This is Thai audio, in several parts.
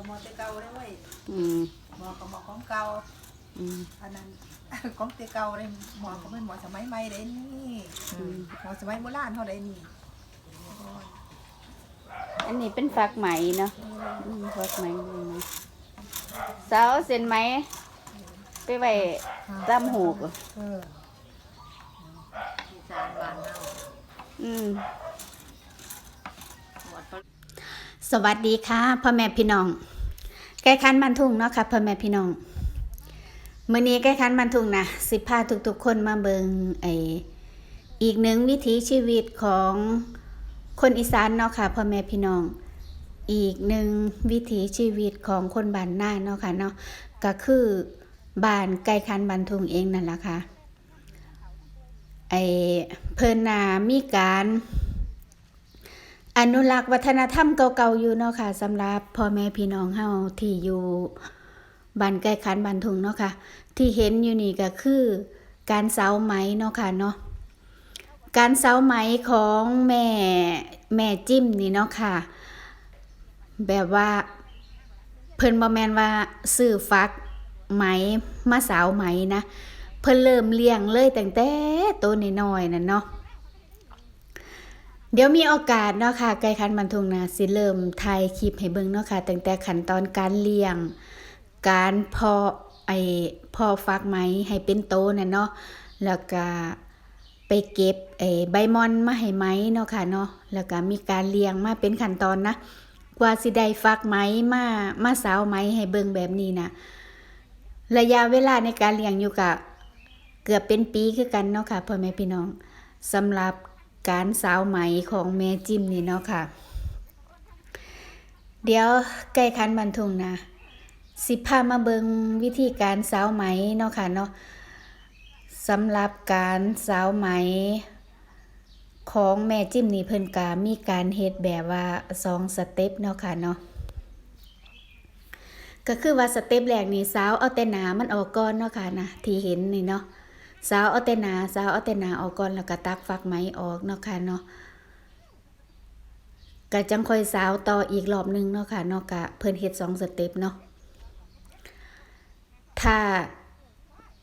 ก็หมอแต่เก่าเลยเว้ยอืมหมอก็หมอของเก่าอืมอันนั้น ของแต่เก่าเลยหมอก็เป็นหมอสมัยใหม่เลยนี่หมอสมัยโบราณเท่าใดนี่อันนี้เป็นฝักไหมเนาะอืมฝักไหมนี่นะสาวเอาเส้นไหม ไปไว้ตามหูกเอออีสานบ้านเฮาอืมหมดสวัสดีค่ะพ่อแม่พี่น้อง ใกล้คันมันทุ่งเนาะค่ะพ่อแม่พี่น้องมื้อนี้ใกล้คันมันทุ่งนะสิพาทุกๆคนมาเบิงไออีกหนึ่งวิถีชีวิตของคนอีสานเนาะค่ะพ่อแม่พี่น้อง อีกหนึ่งวิถีชีวิตของคนบ้านหน้าเนาะค่ะเนาะก็คือบ้านใกล้คันบันทุงเองนั่นแหละค่ะไอเพิ่นนามีการ อนุรักษ์วัฒนธรรมเก่าๆอยู่เนาะค่ะสำหรับพ่อแม่พี่น้องเฮาที่อยู่บ้านใกล้คันบ้านทุงเนาะค่ะ ที่เห็นอยู่นี่ก็คือการเสาไหมเนาะค่ะเนาะการเสาไหมของแม่แม่จิ้มนี่เนาะค่ะ แบบว่าเพิ่นบ่แม่นว่าซื้อฟักไหมมาสาวไหมนะ เพิ่นเริ่มเลี้ยงเลยตั้งแต่ตัวน้อยๆนั่นเนาะ เดี๋ยวมีโอกาสเนาะค่ะไกลคันบันทุงนะสิเริ่มถ่ายคลิปให้เบิ่งเนาะค่ะตั้งแต่ขั้นตอนการเลี้ยง การเพาะไอ้เพาะฟักไหมให้เป็นโตน่ะเนาะแล้วก็ไปเก็บไอ้ใบมอนมาให้ไหมเนาะค่ะเนาะแล้วก็มีการเลี้ยงมาเป็นขั้นตอนนะกว่าสิได้ฟักไหมมามาสาวไหมให้เบิ่งแบบนี้นะระยะเวลาในการเลี้ยงอยู่กับเกือบเป็นปีคือกันเนาะค่ะพ่อแม่พี่น้องสำหรับ การสาวไหมของแม่จิ้มนี่เนาะค่ะ เดี๋ยวใกล้คันบันทุงนะ สิพามาเบิงวิธีการสาวไหมเนาะค่ะเนาะสำหรับการสาวไหมของแม่จิ้มนี่เพิ่นกามีการเฮ็ดแบบว่าสองสเต็ปเนาะค่ะเนาะก็คือว่าสเต็ปแรกนี่สาวเอาแต่หนามันออกก่อนเนาะค่ะนะที่เห็นนี่เนาะ สาวเอาแต่หนาสาวเอาแต่หนาออกก่อนแล้วก็ตักฟักไหมออกเนาะค่ะเนาะก็จังค่อยสาวต่ออีกรอบหนึงเนาะค่ะเนาะกะเพิ่นเฮ็ดสองสเต็ปเนาะถ้า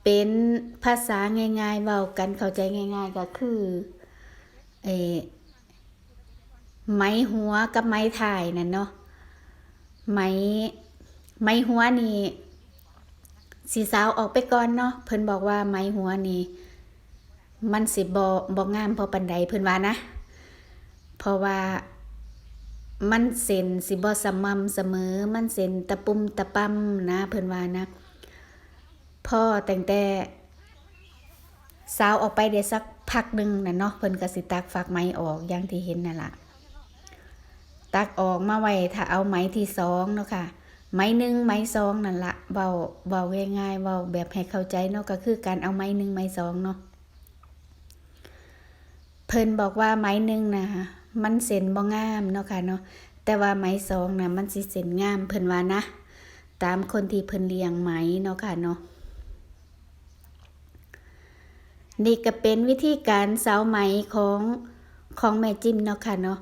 เป็นภาษาง่ายๆเว้ากันเข้าใจง่าย ๆ ก็คือเออไม้หัวกับไม้ถ่ายนั่นเนาะไม้ไม้หัวนี่ สีสาวออกไปก่อนเนาะเพิ่นบอกว่าไม้หัวนี่มันสิบ่บ่งามพอปันใดเพิ่นว่านะ เพราะว่ามันเส้นสิบ่สม่ำเสมอ มันเส้นตะปุ่มตะปั๊มนะเพิ่นว่านะ พ่อแต่งแต่สาวออกไปได้สักพักหนึ่งน่ะเนาะเพิ่นก็สิตักฝักไม้ออกอย่างที่เห็นนั่นล่ะตักออกมาไว้ถ้าเอาไม้ที่สองเนาะค่ะ ไม้หนึ่งไม้สองนั่นละเบาเบาง่ายๆเบาแบบให้เข้าใจเนาะก็คือการเอาไม้หนึ่งไม้สองเนาะเพิ่นบอกว่าไม้หนึ่งนะมันเส้นบ่งามเนาะค่ะเนาะแต่ว่าไม้สองนะมันสิเส้นงามเพิ่นว่านะตามคนที่เพิ่นเลี้ยงไหมเนาะค่ะเนาะนี่ก็เป็นวิธีการเสาไหมของของแม่จิ้มเนาะค่ะเนาะ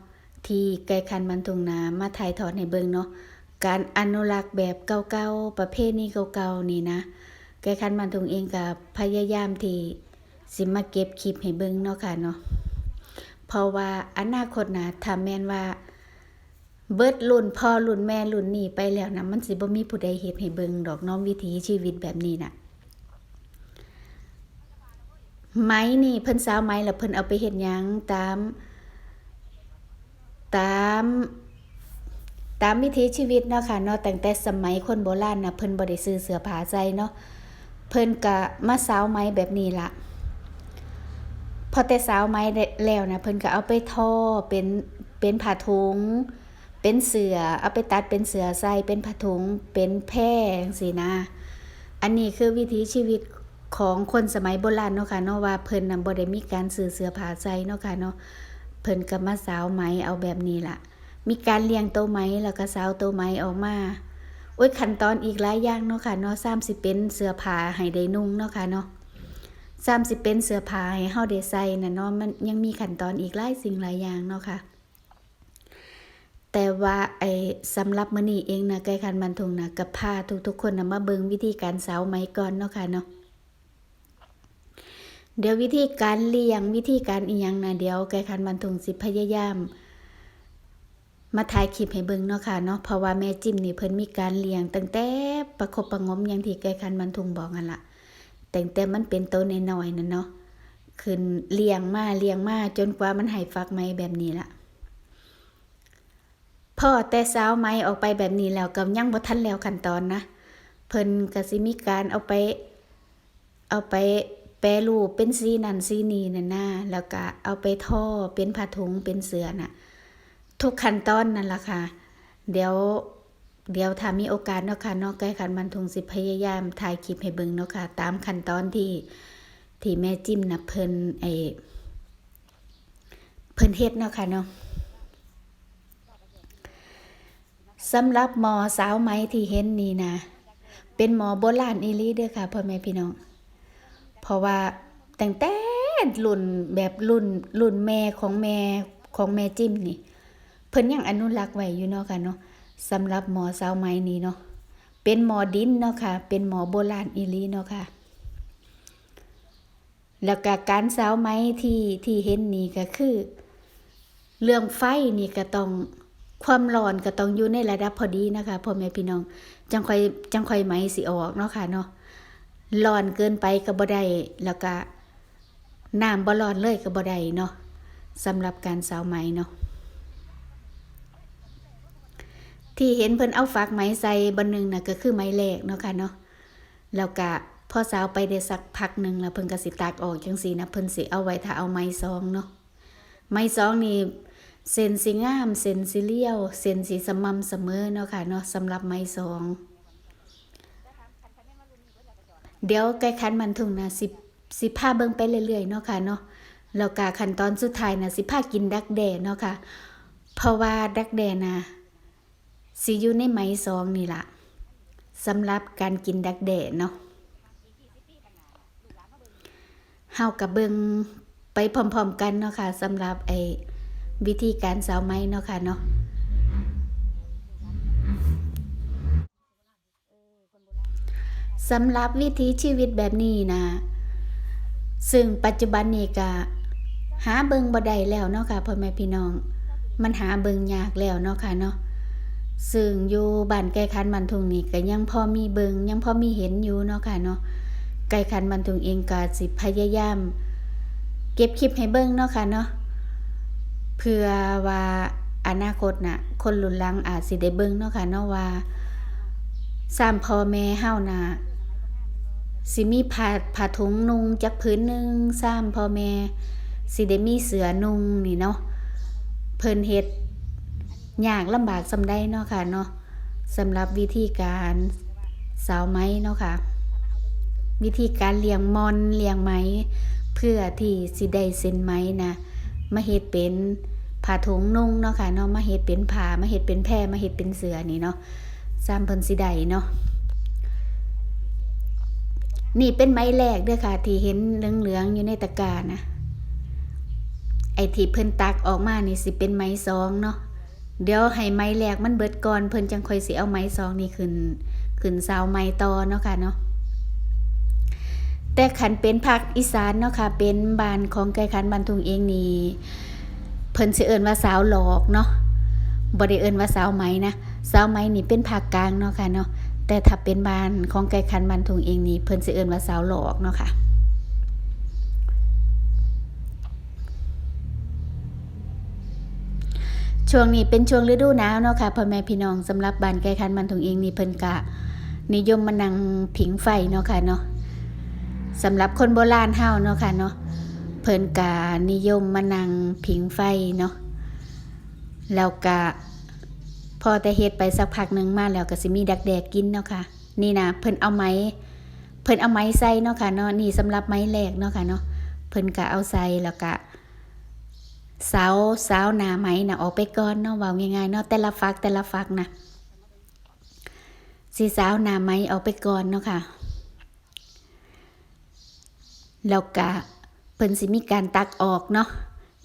ที่ไก่คันบันทุงนามาถ่ายทอดให้เบิ่งเนาะ การอนุรักษ์แบบเก่าๆประเภทนี้เก่าๆนี่นะแกคันมันทุงเองกับพยายามที่สิมาเก็บคลิปให้เบิ่งเนาะค่ะเนาะเพราะว่าอนาคตนะถ้าแม่นว่า เบิดรุ่นพ่อรุ่นแม่รุ่นนี้ไปแล้วนะมันสิบ่มีผู้ใดเฮ็ดให้เบิ่งดอกน้องวิถีชีวิตแบบนี้น่ะไม้นี่เพิ่นสาวไม้แล้วเพิ่นเอาไปเฮ็ดหยังตาม ตาม ตามวิถีชีวิตเนาะค่ะเนาะตั้งแต่สมัยคนโบราณนะเพิ่นบ่ได้ซื้อเสื้อผ้าใส่เนาะเพิ่นก็มาสาวไหมแบบนี้ละพอแต่สาวไม้แล้วนะเพิ่นก็เอาไปทอเป็นเป็นผ้าถุง เป็นเสือเอาไปตัดเป็นเสือใส่เป็นผ้าถุงเป็นแพร่จังซี่นะ อันนี้คือวิถีชีวิตของคนสมัยโบราณเนาะค่ะเนาะว่าเพิ่นน่ะบ่ได้มีการซื้อเสื้อผ้าใส่เนาะค่ะเนาะเพิ่นก็มาสาวไหมเอาแบบนี้ล่ะ มีการเลี้ยงโตวไหมแล้วก็สาวโตวไหมออกมาโอ้ยขั้นตอนอีกหลายอย่างเนาะค่ะเนาะซ้ำสิเป็นเสื้อผ้าให้ได้นุ่งเนาะค่ะเนาะซ้ำสิเป็นเสื้อผ้าให้เฮาได้ใส่นะเนาะมันยังมีขั้นตอนอีกหลายสิ่งหลายอย่างเนาะค่ะ แต่ว่าไอ้สำหรับมื้อนี้เองนะไก่คันบันทุงนะกับพาทุกๆคนนะมาเบิ่งวิธีการเสาไหมก่อนเนาะค่ะเนาะเดี๋ยววิธีการเลี้ยงวิธีการอีหยังนะเดี๋ยวไก่คันบันทุงสิพยายาม มาถ่ายคลิปให้เบิ่งเนาะค่ะเนาะเพราะว่าแม่จิ้มนี่เพิ่นมีการเลี้ยงตั้งแต่ประคบประงมอย่างที่ไก่คันบันทุงบอกนั่นล่ะตั้งแต่มันเป็นโตนน้อยๆนั่นเนาะขึ้นเลี้ยงมาเลี้ยงมาจนกว่ามันให้ฟักไหมแบบนี้ละพ่อแต่สาวไหมออกไปแบบนี้แล้วก็ยังบ่ทันแล้วขั้นตอนนะเพิ่นก็สิมีการเอาไป เอาไปแปรรูปเป็นสีนั่นสีนี้นั่นนะแล้วก็เอาไปท่อเป็นผ้าถุงเป็นเสื้อน่ะ ทุกขั้นตอนนั่นละค่ะ เดี๋ยวเดี๋ยวถ้ามีโอกาสเนาะค่ะนอกใกล้ขันมันทุงสิพยายามถ่ายคลิปให้เบิ่งเนาะค่ะ ตามขั้นตอนที่ที่แม่จิ้มนะเพิ่นไอเพิ่นเฮ็ดเนาะค่ะเนาะสำหรับหมอสาวไหมที่เห็นนี่นะ เป็นหมอโบราณอีลีเด้อค่ะพ่อแม่พี่น้อง เพราะว่าแต่งแต่รุ่นแบบรุ่นรุ่นแม่ของแม่ของแม่จิ้มนี่ พิ่นยังอนุรักษ์ไว้อยู่เนาะค่ะเนาะสำหรับหมอสาวไหมนี่เนาะเป็นหมอดินเนาะค่ะ เป็นหมอโบราณอีลีเนาะค่ะ แล้วก็การสาวไหมที่ที่เห็นนี่ก็คือ เรื่องไฟนี่ก็ต้องความร้อนก็ต้องอยู่ในระดับพอดีนะคะพ่อแม่พี่น้อง จังค่อยจังค่อยไหมสิออกเนาะค่ะเนาะร้อนเกินไปก็บ่ได้แล้วก็น้ำบ่ร้อนเลยก็บ่ได้เนาะสำหรับการสาวไหมเนาะ ที่เห็นเพิ่นเอาฝากไหมใส่บนหนึงน่ะก็คือไหมแรกเนาะค่ะเนาะแล้วก็พอสาวไปได้สักพักหนึ่งแล้วเพิ่นก็สิตากออกจังซี่นะเพิ่นสิเอาไว้ถ้าเอาไหมซองเนาะไหมซองนี่เส้นสีงามเส้นสีเลี้ยวเส้นสีสม่ำเสมอเนาะค่ะเนาะสำหรับไม้สอง เดี๋ยวใกล้คันมันทุ่งนะสิสิพาเบิ่งไปเรื่อยๆเนาะค่ะเนาะแล้วก็ขั้นตอนสุดท้ายนะสิพากินดักแด่เนาะค่ะเพราะว่าดักแด่นะ สิอยู่ในไม้สองนี่ล่ะสำหรับการกินดักแด่เนาะเฮากับเบิงไปพร้อมๆกันเนาะค่ะสำหรับไอ้วิธีการสาวไหมเนาะค่ะเนาะสำหรับวิถีชีวิตแบบนี้นะ ซึ่งปัจจุบันนี้ก็หาเบิงบ่ได้แล้วเนาะค่ะพ่อแม่พี่น้อง มันหาเบิงยากแล้วเนาะค่ะเนาะ ซึ่งอยู่บ้านไกลคันมันทุงนี่ก็ยังพอมีเบิงยังพอมีเห็นอยู่เนาะค่ะเนาะไกลคันมันทุงเองก็สิพยายาม เก็บคลิปให้เบิงเนาะค่ะเนาะเพื่อว่าอนาคตน่ะ คนรุ่นหลังอาจสิได้เบิงเนาะค่ะเนาะว่าสามพ่อแม่เฮาน่ะสิมีผ้าผ้าถุงนุ่งจักผืนหนึ่งสามพ่อแม่สิได้มีเสือนุ่งนี่เนาะเพิ่นเฮ็ด ยากลำบากสำใดเนาะค่ะเนาะสำหรับวิธีการสาวไหมเนาะค่ะ วิธีการเลี้ยงมอนเลี้ยงไหมเพื่อที่สิได้เส้นไหมนะมาเฮ็ดเป็นผ้าถุงนุ่งเนาะค่ะเนาะมาเฮ็ดเป็นผ้ามาเฮ็ดเป็นแพรมาเฮ็ดเป็นเสือนี่เนาะซ้ำเพิ่นสิได้เนาะนี่เป็นไม้แรกด้อค่ะ ที่เห็นเหลืองๆอยู่ในตะกร้านะไอที่เพิ่นตักออกมานี่สิเป็นไม้ซองเนาะ เดี๋ยวให้ไม้แรกมันเบิดก่อนเพิ่นจังค่อยสิเอาไม้ซองนี่ขึ้นขึ้นเสาไม้ต่อเนาะค่ะเนาะแต่ขันเป็นภาคอีสานเนาะค่ะเป็นบ้านของไก่ขันบันทุงเองนี่เพิ่นสิเอิ้นว่าสาวหลอกเนาะบ่ได้เอิ้นว่าสาวไหมนะสาวไหมนี่เป็นภาคกลางเนาะค่ะเนาะแต่ถ้าเป็นบ้านของไก่ขันบันทุงเองนี่เพิ่นสิเอิ้นว่าสาวหลอกเนาะค่ะ ช่วงนี้เป็นช่วงฤดูหนาวเนาะค่ะพ่อแม่พี่น้องสำหรับบ้านไก่ขันบันทุงเองนี่เพิ่นกะ นิยมมานั่งผิงไฟเนาะค่ะเนาะสำหรับคนโบราณเฮาเนาะค่ะเนาะเพิ่นกานิยมมานั่งผิงไฟเนาะแล้วก็พอแต่เฮ็ดไปสักพักหนึ่งมาแล้วก็สิมีดักแดกกินเนาะค่ะ นี่นะเพิ่นเอาไม้เพิ่นเอาไม้ใส่เนาะค่ะเนาะนี่สำหรับไม้แรกเนาะค่ะเนาะเพิ่นก็เอาใส่แล้วก็เสาวสาวนาไม้น่ะออกไปก่อนเนาะเว้าง่ายๆเนาะแต่ละฝักแต่ละฝักนะสีสาวนาไม้ออกไปก่อนเนาะค่ะแล้วกะเพิ่นสิมีการตักออกเนาะ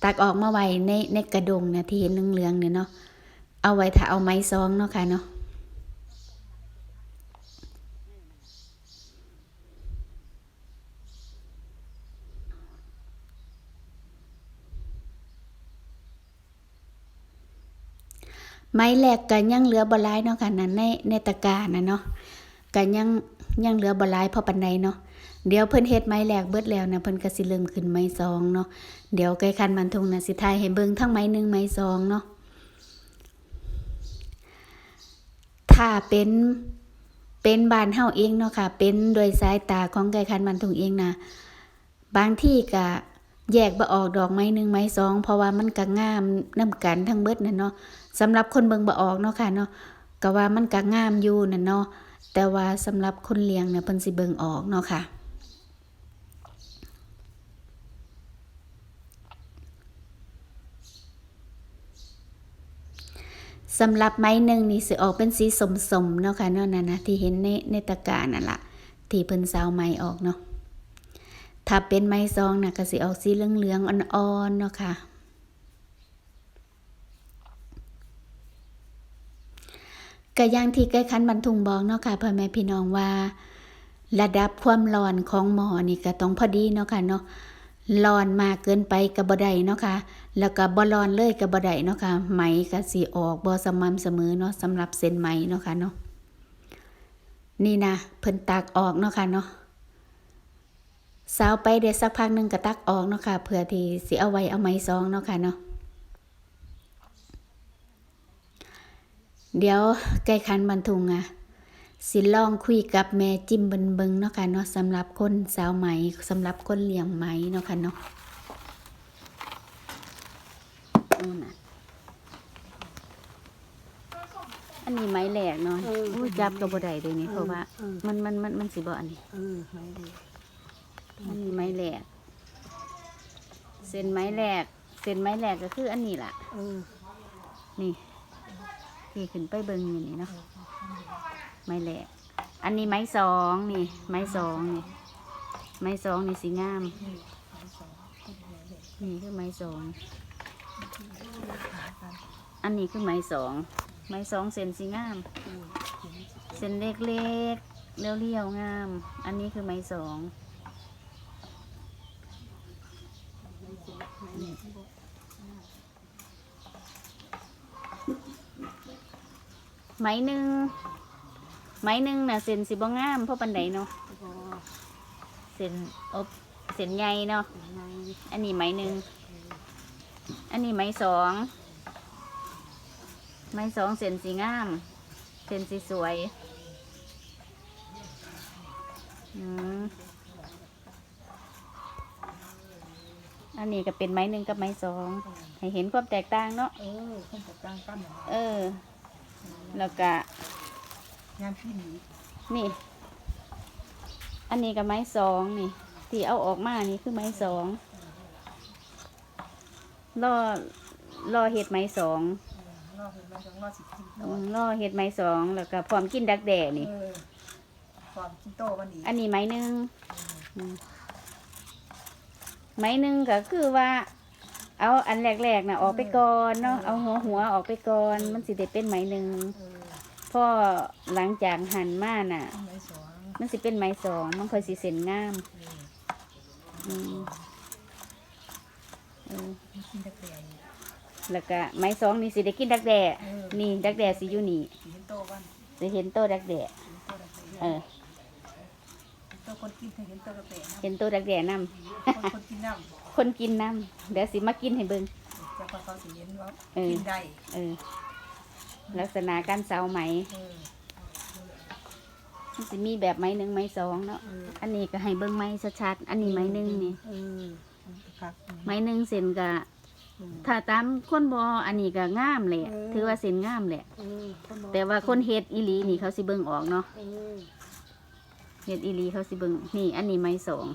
ตักออกมาไว้ในในกระดงนะที่เห็นเหลืองๆเนี่ยเนาะเอาไว้ถ้าเอาไม้ซองเนาะค่ะเนาะ ไม้แหลกกันยังเหลือบลายเนาะค่ะนั่นในในตะกานะเนาะกันยังยังเหลือบลายพอปันใดเนาะเดี๋ยวเพิ่นเฮ็ดไม้แหลกเบิดแล้วนะเพิ่นก็สิเริ่มขึ้นไม้ซองเนาะเดี๋ยวไก่คันมันทุงนะสิทายให้เบิ่งทั้งไม้หนึ่งไม้ซองเนาะถ้าเป็นเป็นบ้านเฮาเองเนาะค่ะ เป็นโดยสายตาของไก่คันมันทุงเองนะบางที่ก็แยกบ่ออกดอกไม้หนึ่งไม้สองเพราะว่ามันก็งามนํกันทั้งเบิดน่ะเนาะ สำหรับคนเบิงบ่ออกเนาะค่ะเนาะก็ว่ามันก็งามอยู่น่ะเนาะแต่ว่าสำหรับคนเลี้ยงเนี่ยเพิ่นสิเบิงออกเนาะค่ะสำหรับไม้หนึ่งนี่สิออกเป็นสีสมๆเนาะค่ะเนาะนั่นนะที่เห็นในในตะกร้านั่นละที่เพิ่นซาวไม้ออกเนาะถ้าเป็นไม้ซองน่ะก็สิออกสีเหลืองๆอ่อนๆเนาะค่ะ ก็อย่างที่ใกล้คันบรรทุงบอกเนาะค่ะพ่อแม่พี่น้องว่า ระดับความร้อนของหมอนี่ก็ต้องพอดีเนาะค่ะเนาะร้อนมากเกินไปก็บ่ได้เนาะค่ะ แล้วก็บ่ร้อนเลยก็บ่ได้เนาะค่ะ ไหมก็สิออกบ่สม่ำเสมอเนาะสำหรับเส้นไหมเนาะค่ะเนาะ นี่นะเพิ่นตักออกเนาะค่ะเนาะสาวไปเดี๋ยวสักพักหนึ่งก็ตักออกเนาะค่ะเพื่อที่สิเอาไว้เอาไหมซองเนาะค่ะเนาะ เดี๋ยวไก่คันบันทุงอะ สิลองคุยกับแม่จิ้มเบิงเบิงเนาะค่ะเนาะสำหรับคนสาวไหมสำหรับคนเลี้ยงไหมเนาะค่ะเนาะอู้น่ะอันนี้ไม้แหลกเนาะอู้จับกับบ่ได้เลยนี่เพราะว่า มันมันมันมันสิบ่อันนี้เออไม่ดีอันนี้ไม้แหลกเส้นไม้แหลกเส้นไม้แหลกก็คืออันนี้ล่ะเออนี่ ที่ขึ้นไปเบิงอยู่นี่เนาะไม้แหลกอันนี้ไม้สองนี่ ไม้สองนี่ ไม้สองนี่สีงาม นี่คือไม้สองอันนี้คือไม้สองไม้สองเส้นสีงามเส้นเล็กๆเรียวๆงาม อันนี้คือไม้สอง ไม้หนึ่งไม้หนึ่งน่ะเส้นสิบ่งามเพราะปันไดเนาะพอเส้นอบเส้นใหญ่เนาะในอันนี้ไม้หนึ่งอันนี้ไม้สองไม้สองเส้นสีงามเส้นสีสวยอืมอันนี้ก็เป็นไม้หนึ่งกับไม้สองให้เห็นความแตกต่างเนาะเออคนกับกลางกันน่ะเออ แล้วก็งามพี่หลีนี่ อันนี้กับไม้สองนี่ ที่เอาออกมานี่คือไม้สองรอรอเห็ดไม้สองรอเห็นมันจังรอสิกินโตอืมรอเห็ดไม้สองแล้วก็พร้อมกินดักแด่นี่เออความกินโตวันนี้อันนี้ไม้หนึ่งอืมไม้หนึ่งก็คือว่า เอาอันแรกๆนะออกไปก่อนเนาะเอาหัวหัวๆออกไปก่อน มันสิได้เป็นไม้หนึ่งเออพอหลังจากหั่นมาน่ะต้นไม้สองมันสิเป็นไม้สองมันค่อยสิเส้นงามเอออืมเออมีกินตะเกียงแล้วก็ไม้สองนี่สิได้กินดักแด่เออนี่ดักแด่สิอยู่นี่สีเห็นโตวันสิเห็นโตดักแด่เห็นโตตะเกียงเออโตคนกินเคยเห็นโตกระเตะนะเห็นโตดักแด่นํคนคนกินน้ คนกินน้ำเดี๋ยวสิมากินให้เบิ่งำจะพอเขาสิเห็นว่าเออกินได้เออลักษณะการเสาไหมเออมันสิมีแบบไม้หนึ่งไม้สองเนาะเอออันนี้ก็ให้เบิ่งไม้ชัดๆอันนี้ไม้หนึ่งนี่เออครับไม้หนึ่งเส้นก็ถ้าตามคนบออันนี้ก็งามแหละถือว่าเส้นงามแหละเออคนบอกแต่ว่าคนเฮ็ดอีหลีนี่เขาสิเบิ่งออกเนาะเออเฮ็ดอีหลีเขาสิเบิ่งนี่ อันนี้ไม้สอง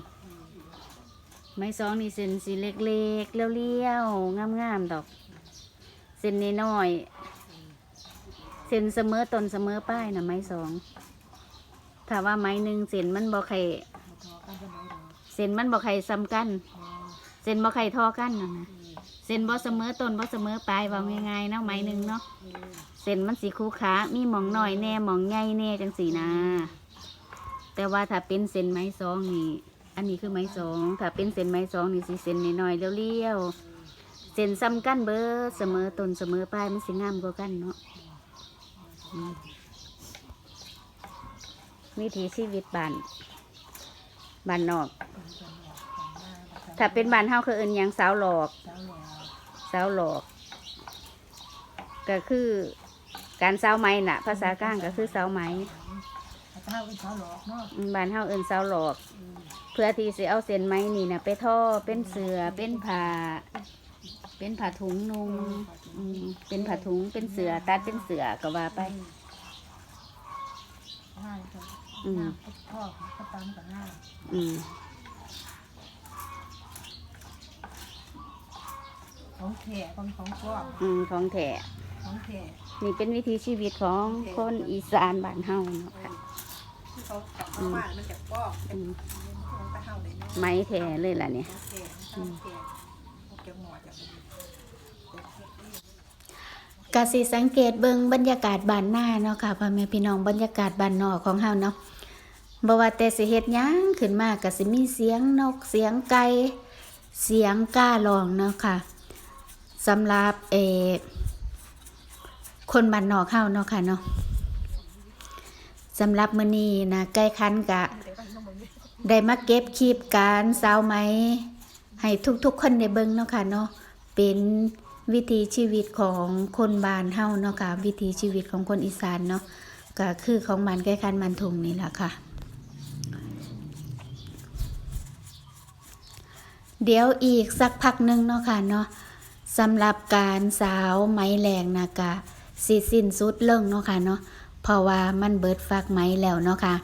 ไม้สองนี่เส้นสีเล็กๆเลี้ยวๆงามๆดอก เส้นน้อยเส้นเสมอต้นเสมอปลายนะไม้สองถ้าว่าไม้หนึ่งเส้นมันบ่ไข่ทอกันจะไหนดอกเส้นมันบ่ไข่ซ้ำกันเส้นบ่ไข่ทอกันนะนะเส้นบ่เสมอต้นบ่เสมอปลายว้าง่ายๆเนาะไหมหนึ่งเนาะเส้นมันสิคู่ขามีหมองหน้อยแน่หมองใหญ่แน่จังซี่นะแต่ว่าถ้าเป็นเส้นไม้ซองนี่ อันนี้คือไม้สองถ้าเป็นเส้นไม้สองนี่สิเส้นน้อยๆเลี้ยวๆเส้นซ้ำกันเบิดเสมอต้นเสมอปลายมันสิงามกว่ากันเนาะอืมวิถีชีวิตบ้านบ้านนอก ถ้าเป็นบ้านเฮาคือเอิ้นหยังสาวหลอกเจ้าแล้วสาวหลอก ก็คือการสาวไหม้น่ะ ภาษากลางก็คือสาวไหม้เจ้าเป็นเจ้าหลอกเนาะอืมบ้านเฮาเอิ้นสาวหลอก เพื่อที่สิเอาเส้นไหม้นี่น่ะไปท่อเป็นเสือเป็นผ้าเป็นผ้าถุงนุงอืมเป็นผ้าถุงเป็นเสือตัดเป็นเสือก็ว่าไป ง่ายค่ะอืม น้ำพ่อเขาตามกับง่ายอืมของแท้ของของกล้องอืมของแท้ของแท้นี่เป็นวิถีชีวิตของคนอีสานบ้านเฮาเนาะค่ะ ที่เขากลับมาบ้านมันจะกล้องเป็นอืม ไม้แท้เลยล่ะเนี่ยกสิสังเกตเบิงบรรยากาศบ้านหน้าเนาะค่ะพ่อแม่พี่น้องบรรยากาศบ้านนอกของเฮาเนาะบ่ว่าแต่สิเฮ็ดหยังขึ้นมาก็สิมีเสียงนกเสียงไก่เสียงก้าร้องเนาะค่ะสำหรับเอคนบ้านนอกเฮาเนาะค่ะเนาะสำหรับมื้อนี้นะใกล้คันกะ ได้มาเก็บคลิปการสาวไหม ให้ทุกๆคนได้เบิ่งเนาะค่ะเนาะเป็นวิถีชีวิตของคนบ้านเฮาเนาะค่ะวิถีชีวิตของคนอีสานเนาะก็คือของมันใกล้คันมันทุงนี่แหละค่ะ เดี๋ยวอีกสักพักหนึงเนาะค่ะเนาะสำหรับการสาวไหมแรงนะกะสิสิ้นสุดเรื่องเนาะค่ะเนาะเพราะว่ามันเบิดฟักไหมแล้วเนาะค่ะ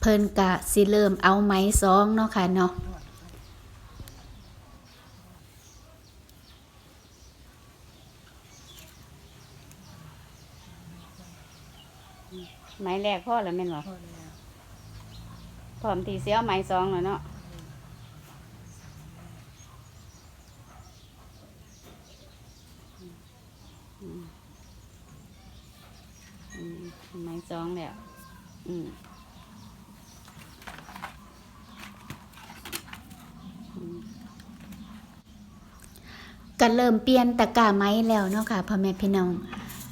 เพิ่นกะสิเริ่มเอาไหมซองเนาะค่ะเนาะไม้แรกพ่อแล้วแม่นบ่พอแล้วพร้อมที่สิเอาไม้ซองแล้วเนาะอืมอืมไม้ซองแล้วอืมอืม ก็เริ่มเปลี่ยนตะกร้าไม้แล้วเนาะค่ะพ่อแม่พี่น้อง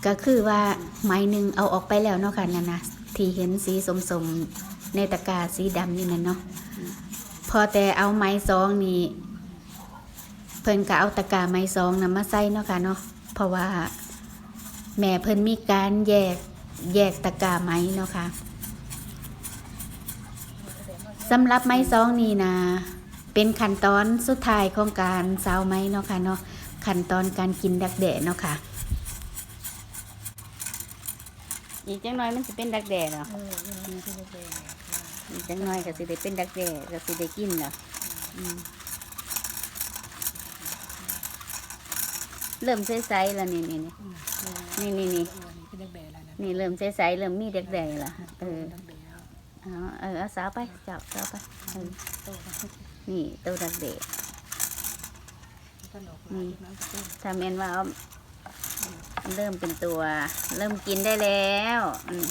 ก็คือว่าไม้หนึ่งเอาออกไปแล้วเนาะค่ะนั่นนะที่เห็นสีสมๆในตะกร้าสีดำนี่นั่นเนาะพอแต่เอาไม้ซองนี่เพิ่นก็เอาตะกร้าไม้ซองนำมาใส่เนาะค่ะเนาะเพราะว่าแม่เพิ่นมีการแยกแยกตะกร้าไม้เนาะค่ะสำหรับไม้ซองนี่นะเป็นขั้นตอนสุดท้ายของการซาวไม้เนาะค่ะเนาะ ขั้นตอนการกินดักแด่เนาะค่ะ อีกจังน้อยมันสิเป็นดักแด่เนาะเออเรื่องนี้ที่ไม่เป็นอีกจังน้อยก็สิได้เป็นดักแด่ก็สิได้กินเนาะอืมเริ่มใสๆแล้วนี่นี่นี่นี่นี่นี่เออนี่เป็นดักแด่แล้วนะนี่เริ่มใสๆเริ่มมีดักแด่แล้วเออดักแด่แล้วเอาเออเอาสาวไปจับสาวไปเออโตมานี่ตัวดักแด่ข นมน้ำน้ำต้มถ้าแม่นว่าเอาเริ่มเป็นตัว เริ่มกินได้แล้วอืม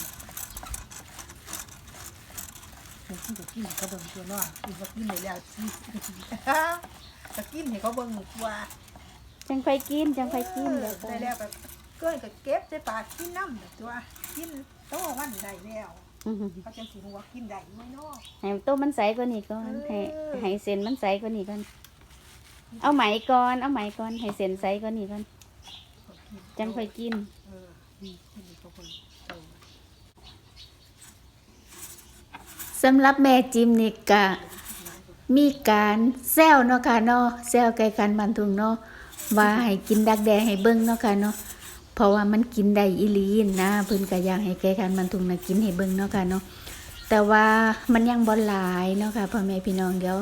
เดี๋ยวกินเดี๋ยวกินเขาเบิ่งตัวเนาะกินเขากินเลยแล้วสิจะกินให้เขาเบิ่งว่าจังไปกินจังไปกินเดี๋ยวได้แล้วแบบเกินก็เก็บใส่ปากกินน้ำแบบตัวกินโตวันได้แล้วอื้อหือเขาจะสิรู้ว่ากินได้ไหมเนาะให้ตัวมันใสกว่านี้ก่อนเอให้อให้เส้นมันใสกว่านี้ก่อน เอาไหมก่อนเอาไหมก่อนให้เส้นใสกว่านี้ก่อนจังค่อยกินเออกินดีเขาเบิ่งโตสำหรับแม่จิมนี่ก็มีการแซวเนาะค่ะเนาะแซวไก่กันมันทุงเนาะว่าให้กินดักแดให้เบิ่งเนาะค่ะเนาะเพราะว่ามันกินได้อีลีนนะเพิ่นก็อยากให้ไก่กันมันทุงน่ะกินให้เบิ่งเนาะค่ะเนาะแต่ว่ามันยังบ่หลายเนาะค่ะพ่อแม่พี่น้องเดี๋ยว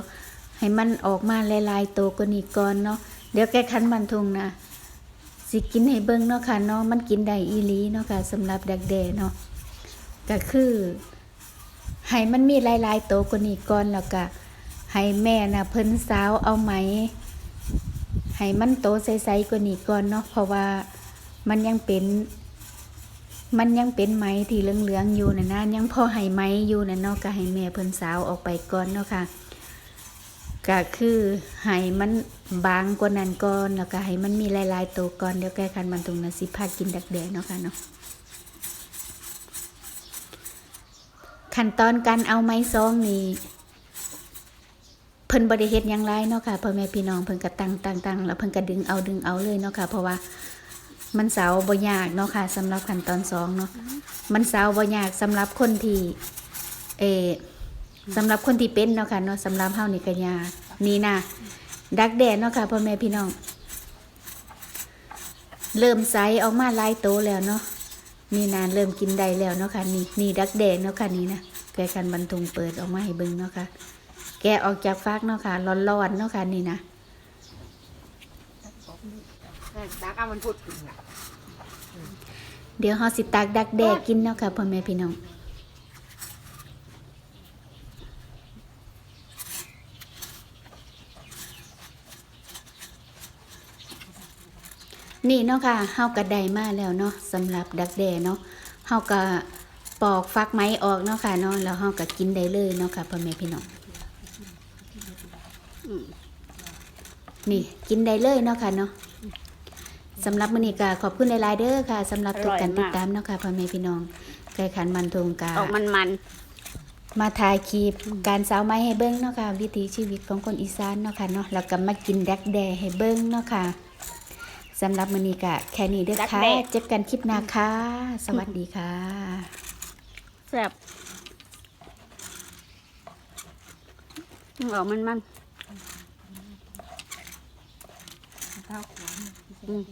ให้มันออกมาลายๆโตกว่านี้ก่อนเนาะเดี๋ยวไก่คันมันทุงนะสิกินให้เบิ่งเนาะค่ะเนาะมันกินได้อีลีเนาะค่ะสำหรับดักแดเนาะก็คือให้มันมีลายๆโตกว่านี้ก่อนแล้วก็ให้แม่น่ะเพิ่นสาวเอาไหมให้ให้มันโตใสๆกว่านี้ก่อนเนาะเพราะว่ามันยังเป็นมันยังเป็นไหมที่เหลืองๆอยู่นะนะยังพอให้ไหมอยู่นะเนาะก็ให้แม่เพิ่นสาวออกไปก่อนเนาะค่ะ ก็คือให้มันบางกว่านั้นก่อนแล้วก็ให้มันมีลายๆตัวก่อนเดี๋ยวแก้คันมันตรงนั้นสิพากินดักแดดเนาะค่ะเนาะขั้นตอนการเอาไม้ซองนี่เพิ่นบ่ได้เฮ็ดยังไรเนาะค่ะพ่อแม่พี่น้องเพิ่นก็ตั้งตังตังแล้วเพิ่นก็ดึงเอาดึงเอาเลยเนาะค่ะ เพราะว่ามันสาวบ่ยากเนาะค่ะสำหรับขั้นตอนสองเนาะมันสาวบ่ยากสำหรับคนที่เอ สำหรับคนที่เป็นเนาะค่ะเนาะสำหรับเฮานี่ก็ยานี่นะดักแดดเนาะค่ะพ่อแม่พี่น้อง เริ่มใสออกมาลายโตแล้วเนาะนี่นานเริ่มกินได้แล้วเนาะค่ะนี่นี่ดักแดดเนาะค่ะนี่นะแกคันบรรทุงเปิดออกมาให้เบิ่งเนาะค่ะแกะออกจากฟากเนาะค่ะร้อนๆเนาะค่ะนี่นะดักเอามันพูดถึงเดี๋ยวเฮาสิตากดักแดกกินเนาะค่ะพ่อแม่พี่น้อง นี่เนาะค่ะเฮาก็ได้มาแล้วเนาะสำหรับดักแดเนาะเฮาก็ปอกฟักไม้ออกเนาะค่ะเนาะแล้วเฮาก็กินได้เลยเนาะค่ะพ่อแม่พี่น้องอืมนี่กินได้เลยเนาะค่ะเนาะสำหรับมื้อนี้ก็ขอบคุณหลายๆเด้อค่ะสำหรับทุกการติดตามเนาะค่ะพ่อแม่พี่น้องไก่ขันมันทงกาออกมันมันมาถ่ายคลิปการสาวไม้ให้เบิ้งเนาะค่ะวิถีชีวิตของคนอีสานเนาะค่ะเนาะแล้วก็มากินดักแด้ให้เบิ้งเนาะค่ะ สำหรับมื้อนี้ก็แค่นี้เด้อค่ะ เจอกันคลิปหน้าค่ะ สวัสดีค่ะแซ่บออกมันมันข้าวขวานอืม